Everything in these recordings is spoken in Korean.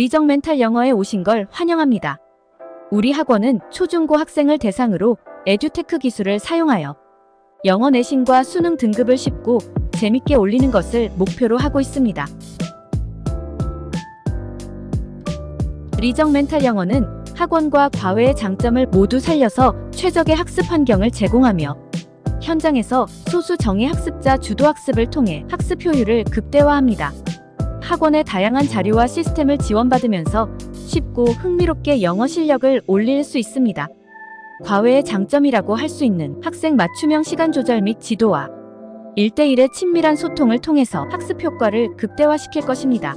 리정 멘탈 영어에 오신 걸 환영합니다. 우리 학원은 초중고 학생을 대상으로 에듀테크 기술을 사용하여 영어 내신과 수능 등급을 쉽고 재밌게 올리는 것을 목표로 하고 있습니다. 리정 멘탈 영어는 학원과 과외의 장점을 모두 살려서 최적의 학습 환경을 제공하며 현장에서 소수 정예 학습자 주도 학습을 통해 학습 효율을 극대화합니다. 학원의 다양한 자료와 시스템을 지원받으면서 쉽고 흥미롭게 영어 실력을 올릴 수 있습니다. 과외의 장점이라고 할 수 있는 학생 맞춤형 시간 조절 및 지도와 1대1의 친밀한 소통을 통해서 학습 효과를 극대화시킬 것입니다.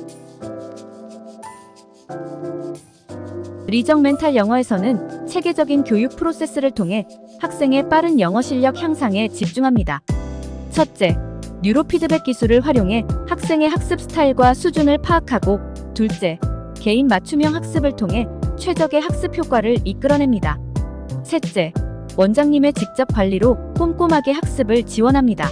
리정 멘탈 영어에서는 체계적인 교육 프로세스를 통해 학생의 빠른 영어 실력 향상에 집중합니다. 첫째, 뉴로 피드백 기술을 활용해 학생의 학습 스타일과 수준을 파악하고 둘째, 개인 맞춤형 학습을 통해 최적의 학습 효과를 이끌어냅니다. 셋째, 원장님의 직접 관리로 꼼꼼하게 학습을 지원합니다.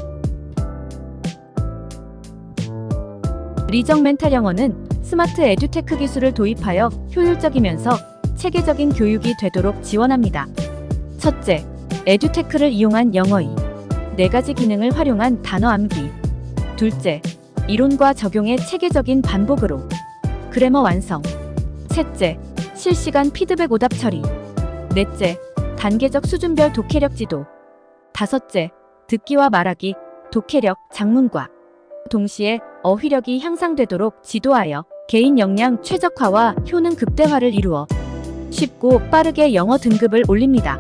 리정 멘탈 영어는 스마트 에듀테크 기술을 도입하여 효율적이면서 체계적인 교육이 되도록 지원합니다. 첫째, 에듀테크를 이용한 영어이. 네 가지 기능을 활용한 단어 암기. 둘째, 이론과 적용의 체계적인 반복으로. 그래머 완성. 셋째, 실시간 피드백 오답 처리. 넷째, 단계적 수준별 독해력 지도. 다섯째, 듣기와 말하기, 독해력, 장문과. 동시에 어휘력이 향상되도록 지도하여 개인 역량 최적화와 효능 극대화를 이루어 쉽고 빠르게 영어 등급을 올립니다.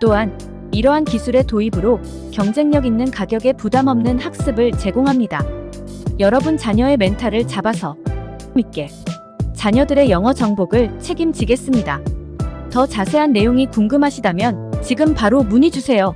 또한 이러한 기술의 도입으로 경쟁력 있는 가격에 부담 없는 학습을 제공합니다. 여러분 자녀의 멘탈을 잡아서 믿게 자녀들의 영어 정복을 책임지겠습니다. 더 자세한 내용이 궁금하시다면 지금 바로 문의 주세요.